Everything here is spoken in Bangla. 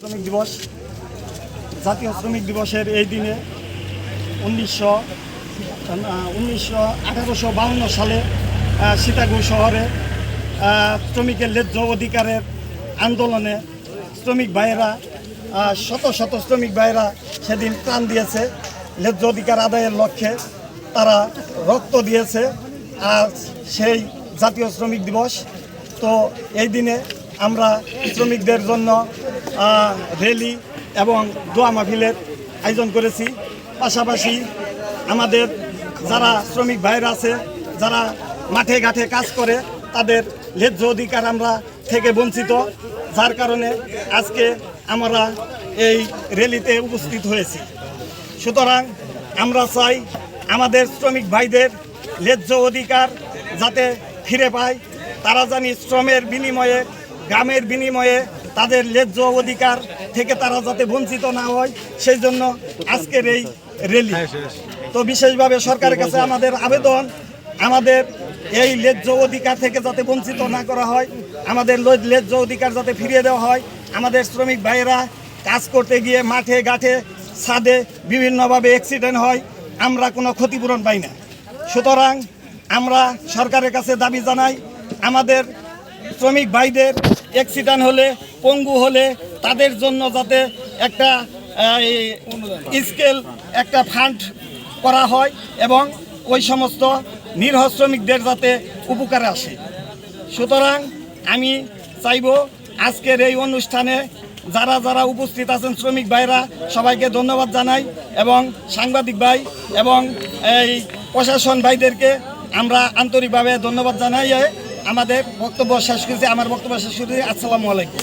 শ্রমিক দিবস। জাতীয় শ্রমিক দিবসের এই দিনে উনিশশো উনিশশো আঠারোশো সালে সীতাকুর শহরে শ্রমিকের ন্যায্য অধিকারের আন্দোলনে শ্রমিক ভাইয়েরা শত শত শ্রমিক ভাইয়েরা সেদিন প্রাণ দিয়েছে। ন্যায্য অধিকার আদায়ের লক্ষ্যে তারা রক্ত দিয়েছে। আর সেই জাতীয় শ্রমিক দিবস। তো এই দিনে আমরা শ্রমিকদের জন্য র্যালি এবং দোয়া মাহফিলের আয়োজন করেছি। পাশাপাশি আমাদের যারা শ্রমিক ভাইরা আছে, যারা মাঠে ঘাটে কাজ করে, তাদের ন্যায্য অধিকার আমরা থেকে বঞ্চিত। যার কারণে আজকে আমরা এই র্যালিতে উপস্থিত হয়েছি। সুতরাং আমরা চাই আমাদের শ্রমিক ভাইদের ন্যায্য অধিকার যাতে ফিরে পায়। তারা জানি শ্রমের বিনিময়ে, গ্রামের বিনিময়ে তাদের ন্যায্য অধিকার থেকে তারা যাতে বঞ্চিত না হয়, সেই জন্য আজকের এই র্যালি তো বিশেষভাবে সরকারের কাছে আমাদের আবেদন, আমাদের এই ন্যায্য অধিকার থেকে যাতে বঞ্চিত না করা হয়, আমাদের লো- ন্যায্য অধিকার যাতে ফিরিয়ে দেওয়া হয়, আমাদের শ্রমিক ভাইয়েরা কাজ করতে গিয়ে মাঠে, ঘাটে, ছাদে বিভিন্নভাবে অ্যাক্সিডেন্ট হয়, আমরা কোনো ক্ষতিপূরণ পাই না। সুতরাং আমরা সরকারের কাছে দাবি জানাই, আমাদের শ্রমিক ভাইদের অ্যাক্সিডেন্ট হলে, পঙ্গু হলে, তাদের জন্য যাতে একটা স্কেল একটা ফান্ড করা হয় এবং ওই সমস্ত নিরহ শ্রমিকদের যাতে উপকারে আসে। সুতরাং আমি চাইব আজকের এই অনুষ্ঠানে যারা যারা উপস্থিত আছেন শ্রমিক ভাইরা, সবাইকে ধন্যবাদ জানাই এবং সাংবাদিক ভাই এবং এই প্রশাসন ভাইদেরকে আমরা আন্তরিকভাবে ধন্যবাদ জানাই। আমাদের বক্তব্য শেষ করেছি। আমার বক্তব্য শেষ করেছি। আসসালামু আলাইকুম।